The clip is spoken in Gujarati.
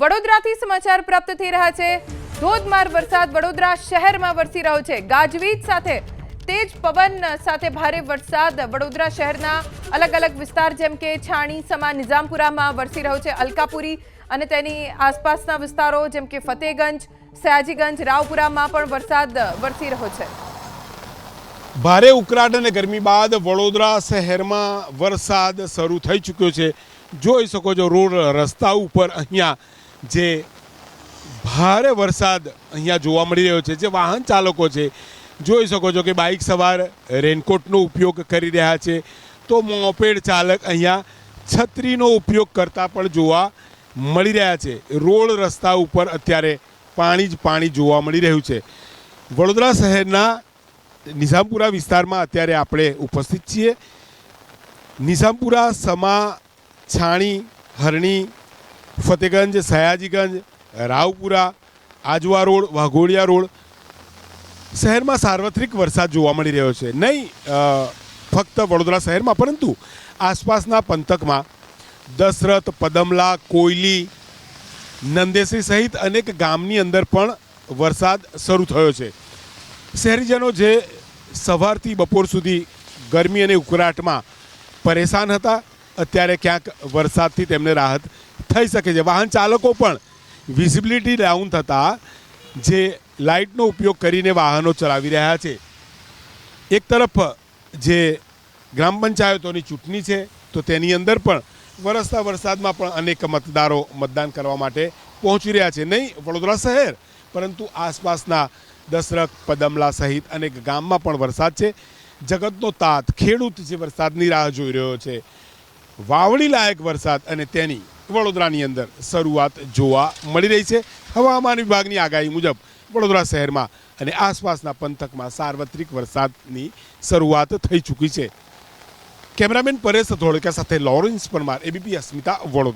વડોદરાથી સમાચાર પ્રાપ્ત થઈ રહ્યા છે. ધોધમાર વરસાદ વડોદરા શહેરમાં વરસી રહ્યો છે. ગાજવીજ સાથે તેજ પવન સાથે ભારે વરસાદ વડોદરા શહેરના અલગ અલગ વિસ્તાર જેમ કે છાણી, સમા, નિઝામપુરામાં વરસી રહ્યો છે. અલકાપુરી અને તેની આસપાસના વિસ્તારો જેમ કે ફતેગંજ, સયાજીગંજ, રાવપુરામાં પણ વરસાદ વરસી રહ્યો છે. ભારે ઉકળાટ અને ગરમી બાદ વડોદરા શહેરમાં વરસાદ શરૂ થઈ ચૂક્યો છે. જોઈ શકો છો રોડ રસ્તા ઉપર અહીંયા જે ભારે વરસાદ અહીંયા જોવા મળી રહ્યો છે, જે વાહન ચાલકો છે, જોઈ શકો છો કે બાઇક સવાર રેનકોટનો ઉપયોગ કરી રહ્યા છે. તો મોપેડ ચાલક અહીંયા છત્રીનો ઉપયોગ કરતા પણ જોવા મળી રહ્યા છે. રોડ રસ્તા ઉપર અત્યારે પાણી જ પાણી જોવા મળી રહ્યું છે. વડોદરા શહેરના નિઝામપુરા વિસ્તારમાં અત્યારે આપણે ઉપસ્થિત છીએ. Nizampura Sama Chhani, Harni Fatehganj, Sayajiganj, Raopura, Ajwa road, Waghodia road. શહેરમાં સાર્વત્રિક વરસાદ જોવા મળી રહ્યો છે. નહીં ફક્ત વડોદરા શહેરમાં, પરંતુ આસપાસના પંથકમાં દશરથ, પદમલા, કોયલી નંદેસરી સહિત અનેક ગામની અંદર પણ વરસાદ શરૂ થયો છે. શહેરીજનો જે સવારથી બપોર સુધી ગરમી અને ઉકળાટમાં પરેશાન હતા, અત્યારે ક્યાંક વરસાદથી તેમને રાહત થઈ શકે છે. વાહન ચાલકો પણ વિઝિબિલિટી ડાઉન થતાં જે લાઇટનો ઉપયોગ કરીને વાહનો ચલાવી રહ્યા છે. એક તરફ જે ગ્રામ પંચાયતોની ચૂંટણી છે, તો તેની અંદર પણ વરસતા વરસાદમાં પણ અનેક મતદારો મતદાન કરવા માટે પહોંચી રહ્યા છે. નહીં વડોદરા શહેર, પરંતુ આસપાસના દશરથ, પદમલા સહિત અનેક ગામમાં પણ વરસાદ છે. જગતનો તાત, ખેડૂત જે વરસાદની રાહ જોઈ રહ્યો છે. વાવણી લાયક વરસાદ અને તેની વડોદરાની અંદર શરૂઆત જોવા મળી રહી છે. હવામાન વિભાગની આગાહી મુજબ વડોદરા શહેરમાં અને આસપાસના પંથકમાં સાર્વત્રિક વરસાદની શરૂઆત થઈ ચૂકી છે. કેમેરામેન પરેશ ધોળકા સાથે લોરેન્સ પરમાર એબીપી અસ્મિતા, વડોદરા.